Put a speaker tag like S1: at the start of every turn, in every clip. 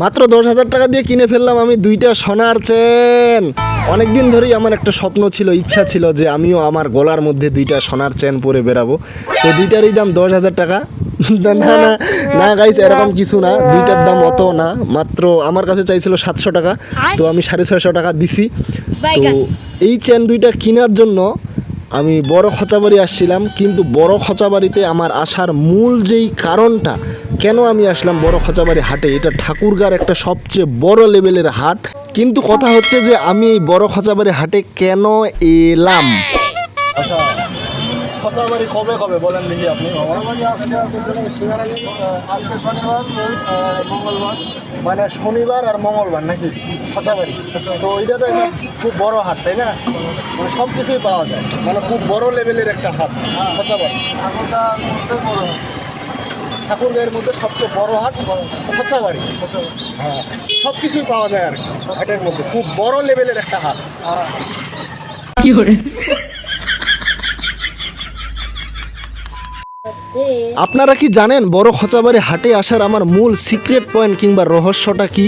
S1: মাত্র দশ হাজার টাকা দিয়ে কিনে ফেললাম আমি দুইটা সোনার চেন। অনেকদিন ধরেই আমার একটা স্বপ্ন ছিল ইচ্ছা ছিল যে আমিও আমার গলার মধ্যে দুইটা সোনার চেন পরে বেরাবো তো দুইটারই দাম দশ হাজার টাকা। না না না না গাইস এরকম কিছু না। দুইটার দাম অত না মাত্র আমার কাছে চাইছিল সাতশো টাকা। তো আমি সাড়ে ছয়শো টাকা দিছি। তো এই চেন দুইটা কেনার জন্য আমি বড় খচাবাড়ি আসছিলাম কিন্তু বড় খচাবাড়িতে আমার আসার মূল যেই কারণটা কেন আমি আসলাম বড় খচাবাড়ি হাটে? এটা ঠাকুরগার একটা সবচেয়ে বড় লেভেলের হাট। কিন্তু কথা হচ্ছে যে আমি এই বড় খচাবাড়ি হাটে কেন এলাম? আচ্ছা খচাবাড়ি কবে কবে বলেন দেখি আপনি
S2: আজকে আজকে শনিবার মঙ্গলবার।
S1: মানে শনিবার আর মঙ্গলবার নাকি? খচাবাড়ি। তো এটা তো একটা খুব বড় হাট তাই না? মানে সব কিছুই পাওয়া যায়। মানে খুব বড় লেভেলের একটা হাট খচাবাড়ি।
S2: এখনকার বড়
S1: ঠাকুরগাঁয়ের মধ্যে সবচেয়ে বড় হাট খচাবাড়ি। হ্যাঁ সব কিছুই পাওয়া যায় আর হাটের মধ্যে। খুব বড় লেভেলের একটা হাট। আপনারা কি জানেন বড় খচাবাড়ি হাটে আসার আমার মূল সিক্রেট পয়েন্ট কিংবা রহস্যটা কি?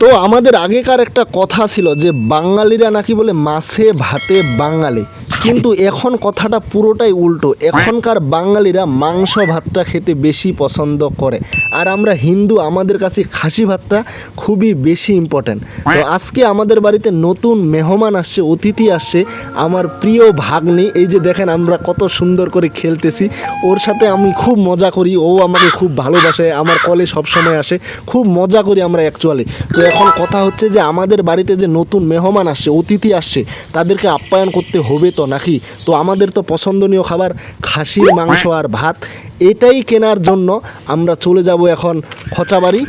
S1: তো আমাদের আগেকার একটা কথা ছিল যে বাঙালিরা নাকি বলে মাছে ভাতে বাঙালি। কিন্তু এখন কথাটা পুরোটাই উল্টো। এখনকার বাঙালিরা মাংস ভাতটা খেতে বেশি পছন্দ করে। আর আমরা হিন্দু, আমাদের কাছে খাসি ভাতটা খুবই বেশি ইম্পর্ট্যান্ট তো আজকে আমাদের বাড়িতে নতুন মেহমান আসছে, অতিথি আসছে, আমার প্রিয় ভাগ্নি। এই যে দেখেন আমরা কত সুন্দর করে খেলতেছি। ওর সাথে আমি খুব মজা করি, ও আমাকে খুব ভালোবাসে, আমার কলে সবসময় আসে। খুব মজা করি আমরা অ্যাকচুয়ালি তো এখন কথা হচ্ছে যে আমাদের বাড়িতে যে নতুন মেহমান আসছে, অতিথি আসছে, তাদেরকে আপ্যায়ন করতে হবে তো নাকি? তো আমাদের তো পছন্দনীয় খাবার খাসির মাংস আর ভাত। এটাই কেনার জন্য আমরা চলে যাব এখন খচাবাড়ি।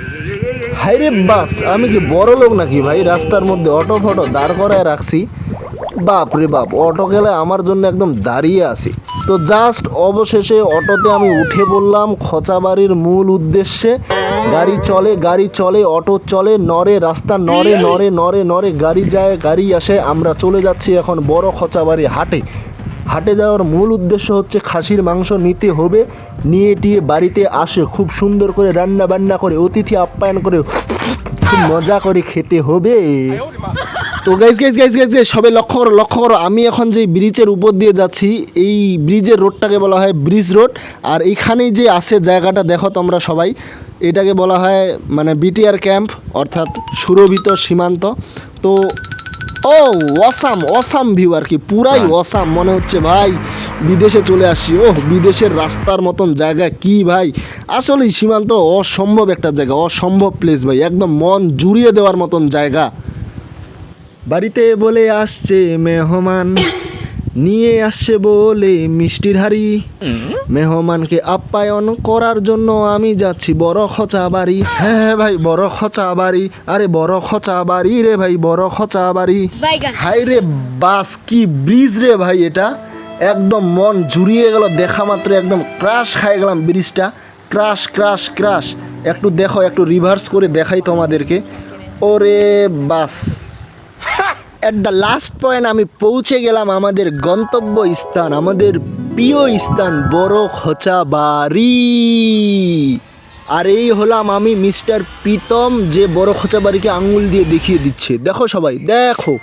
S1: হাইরে বাস, আমি কি বড় লোক নাকি ভাই? রাস্তার মধ্যে অটো ফটো দাঁড় করায় রাখছি। বাপ রে বাপ, অটো গেলে আমার জন্য একদম দাঁড়িয়ে আছি। তো জাস্ট অবশেষে অটোতে আমি উঠে পড়লাম খচাবাড়ির মূল উদ্দেশ্যে। গাড়ি চলে গাড়ি চলে, অটো চলে নরে রাস্তা নরে নরে নরে নরে গাড়ি যায়, গাড়ি আসে, আমরা চলে যাচ্ছি এখন বড় খচাবাড়ি হাটে। হাটে যাওয়ার মূল উদ্দেশ্য হচ্ছে খাসির মাংস নিতে হবে, নিয়ে টিয়ে বাড়িতে আসে, খুব সুন্দর করে রান্না বান্না করে, অতিথি আপ্যায়ন করে, খুব মজা করে খেতে হবে। তো guys guys guys guys guys সবে লক্ষ্য করো লক্ষ্য করো আমি এখন যে ব্রিজের উপর দিয়ে যাচ্ছি এই ব্রিজের রোডটাকে বলা হয় ব্রিজ রোড আর এইখানেই যে আছে জায়গাটা দেখো তোমরা সবাই এটাকে বলা হয় মানে বিটিআর ক্যাম্প অর্থাৎ সুরভিত সীমান্ত। তো ও অসাম অসাম ভিউ আর কি পুরাই অসাম মনে হচ্ছে ভাই বিদেশে চলে আসছি ও বিদেশের রাস্তার মতন জায়গা কি ভাই? আসলে সীমান্ত অসম্ভব একটা জায়গা অসম্ভব প্লেস ভাই একদম মন জুড়িয়ে দেওয়ার মতন জায়গা। বাড়িতে বলে আসছে মেহমান। নিয়ে আসছে বলে মিষ্টির হাড়ি। মেহমানকে আপ্যায়ন করার জন্য আমি যাচ্ছি বড় খচা বাড়ি। হ্যাঁ হ্যাঁ ভাই বড় খচা বাড়ি। আরে বড় খচা বাড়ি রে ভাই বড় খচা বাড়ি। হাই রে বাস কি ব্রিজ রে ভাই এটা। একদম মন জুড়িয়ে গেল দেখা মাত্র একদম ক্রাশ খাই গেলাম ব্রিজটা। Crash crash crash. একটু দেখো একটু রিভার্স করে দেখাই তোমাদেরকে। ওরে বাস। অ্যাট দ্য লাস্ট পয়েন্ট আমি পৌঁছে গেলাম আমাদের গন্তব্য স্থান আমাদের প্রিয় স্থান বড় খোঁচা বাড়ি। আর এই হলাম আমি মিস্টার প্রীতম, যে বড় খোঁচা বাড়িকে আঙুল দিয়ে দেখিয়ে দিচ্ছে। দেখো সবাই, দেখো।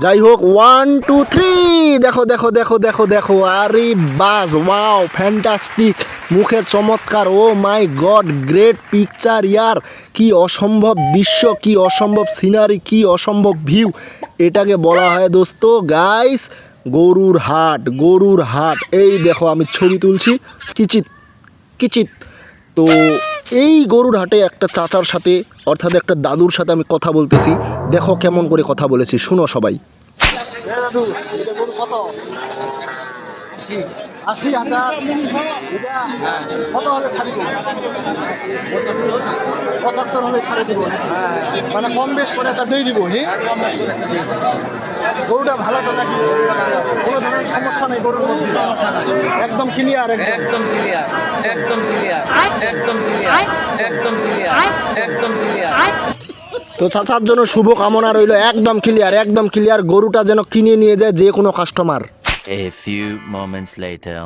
S1: যাই হোক ওয়ান টু থ্রি দেখো দেখো দেখো দেখো দেখো। আরে বাস ওয়াও ফ্যান্টাস্টিক মুখে চমৎকার oh my god great picture ইয়ার। কি অসম্ভব দৃশ্য কি অসম্ভব সিনারি কি অসম্ভব ভিউ। এটাকে বলা হয় দোস্ত গাইস গরুর হাট গরুর হাট। এই দেখো আমি ছবি তুলছি। কিচিত কিচিত তো এই গরুর হাটে একটা চাচার সাথে অর্থাৎ একটা দাদুর সাথে আমি কথা বলতেছি। দেখো কেমন করে কথা বলেছি শুনো সবাই। দাদু এটা গরু কত? আশি হাজার। এটা কত হলে ছাড়ি দেবো? পঁচাত্তর হলে ছাড়ে দিব। মানে কম বেশ করে একটা দিয়ে দিব হ্যাঁ কম বেশ করে একটা দিয়ে গরুটা ভালো তো নাকি? কোনো ধরনের সমস্যা নেই গরুর মধ্যে। সমস্যা নাই একদম ক্লিয়ার একদম।
S3: একদম ক্লিয়ার একদম ক্লিয়ার একদম ক্লিয়ার একদম ক্লিয়ার একদম ক্লিয়ার
S1: তো চাচার জন্য শুভ কামনা রইল একদম ক্লিয়ার একদম ক্লিয়ার গরুটা যেন কিনে নিয়ে যায় যে কোনো customer
S4: A few moments later.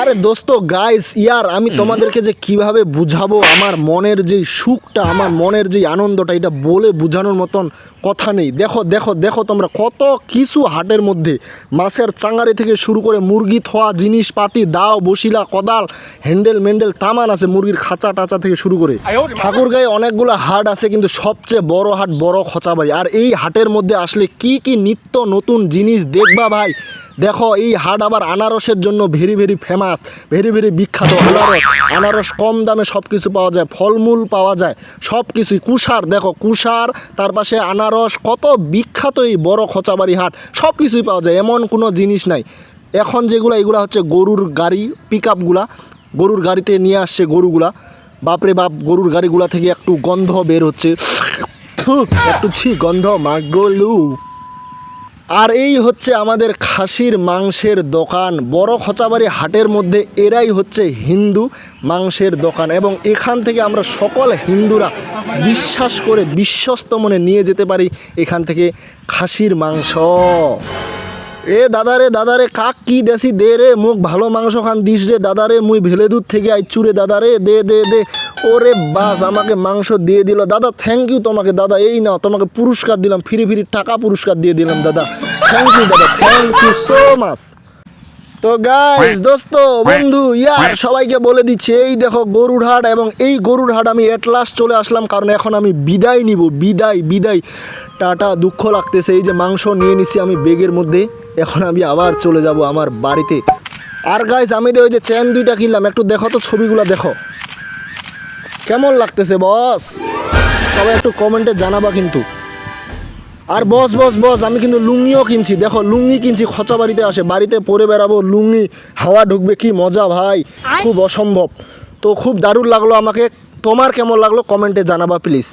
S1: আরে দোস্ত গাইস ইয়ার আমি তোমাদেরকে যে কীভাবে বুঝাবো আমার মনের যে সুখটা আমার মনের যে আনন্দটা এটা বলে বোঝানোর মতন কথা নেই। দেখো দেখো দেখো তোমরা কত কিছু হাটের মধ্যে। মাছের চাঙারি থেকে শুরু করে মুরগি থোয়া জিনিসপাতি দাও বসিলা কদাল হ্যান্ডেল মেন্ডেল তামান আছে মুরগির খাঁচা টাচা থেকে শুরু করে। ঠাকুরগাঁয়ে অনেকগুলো হাট আছে কিন্তু সবচেয়ে বড় হাট বড় খচাবাই আর এই হাটের মধ্যে আসলে কি কি নিত্য নতুন জিনিস দেখবা ভাই? দেখো, এই হাট আবার আনারসের জন্য very very famous very very বিখ্যাত আনারস। আনারস কম দামে সব কিছু পাওয়া যায়, ফলমূল পাওয়া যায় সব কিছুই কুষার, দেখো, কুষার, তার পাশে আনারস, কত বিখ্যাত এই বড় খোঁচাবাড়ি হাট সব কিছুই পাওয়া যায়, এমন কোনো জিনিস নাই। এখন যেগুলো, এগুলো হচ্ছে গরুর গাড়ি পিক আপগুলা গরুর গাড়িতে নিয়ে আসছে গরুগুলা। বাপরে বাপ, গরুর গাড়িগুলা থেকে একটু গন্ধ বের হচ্ছে। একটু ছি, গন্ধ, মাগলু। আর এই হচ্ছে আমাদের খাসির মাংসের দোকান। বড় খচাবাড়ি হাটের মধ্যে এরাই হচ্ছে হিন্দু মাংসের দোকান এবং এখান থেকে আমরা সকল হিন্দুরা বিশ্বাস করে বিশ্বস্ত মনে নিয়ে যেতে পারি এখান থেকে খাসির মাংস। এ দাদা রে দাদা রে কাক কি দেশি? দে রে মুখ ভালো মাংস খান দিস রে দাদা রে মুই ভেলে দুধ থেকে আইচু রে, দাদারে, দে দে দে। ওরে বাস, আমাকে মাংস দিয়ে দিল। দাদা থ্যাংক ইউ তোমাকে, দাদা, এই নাও, তোমাকে পুরস্কার দিলাম, ফিরি ফিরি টাকা পুরস্কার দিয়ে দিলাম, দাদা। থ্যাংক ইউ দাদা থ্যাংক ইউ সো মাচ তো গাইস দোস্ত, বন্ধু, ইয়ার সবাইকে বলে দিচ্ছি, এই দেখো গরুর হাট এবং এই গরুর হাট আমি এট লাস্ট চলে আসলাম, কারণ এখন আমি বিদায় নিব, বিদায় বিদায়। টাটা, দুঃখ লাগতেছে, এই যে মাংস নিয়ে নিছি আমি বেগের মধ্যে। এখন আমি আবার চলে যাব আমার বাড়িতে। আর গাইস আমি তো ওই যে চেন দুইটা কিনলাম, একটু দেখো তো ছবিগুলো দেখো। কেমন লাগতেছে বস সবাই একটু কমেন্টে জানাবা কিন্তু। আর বস বস বস, আমি কিন্তু লুঙ্গিও কিনছি। দেখো, লুঙ্গি কিনছি, খচা বাড়িতে আসে, বাড়িতে পরে বেড়াবো, লুঙ্গি, হাওয়া ঢুকবে, কি মজা ভাই, খুব অসম্ভব। তো খুব দারুণ লাগল আমাকে, তোমার কেমন লাগল কমেন্টে জানাবা প্লিজ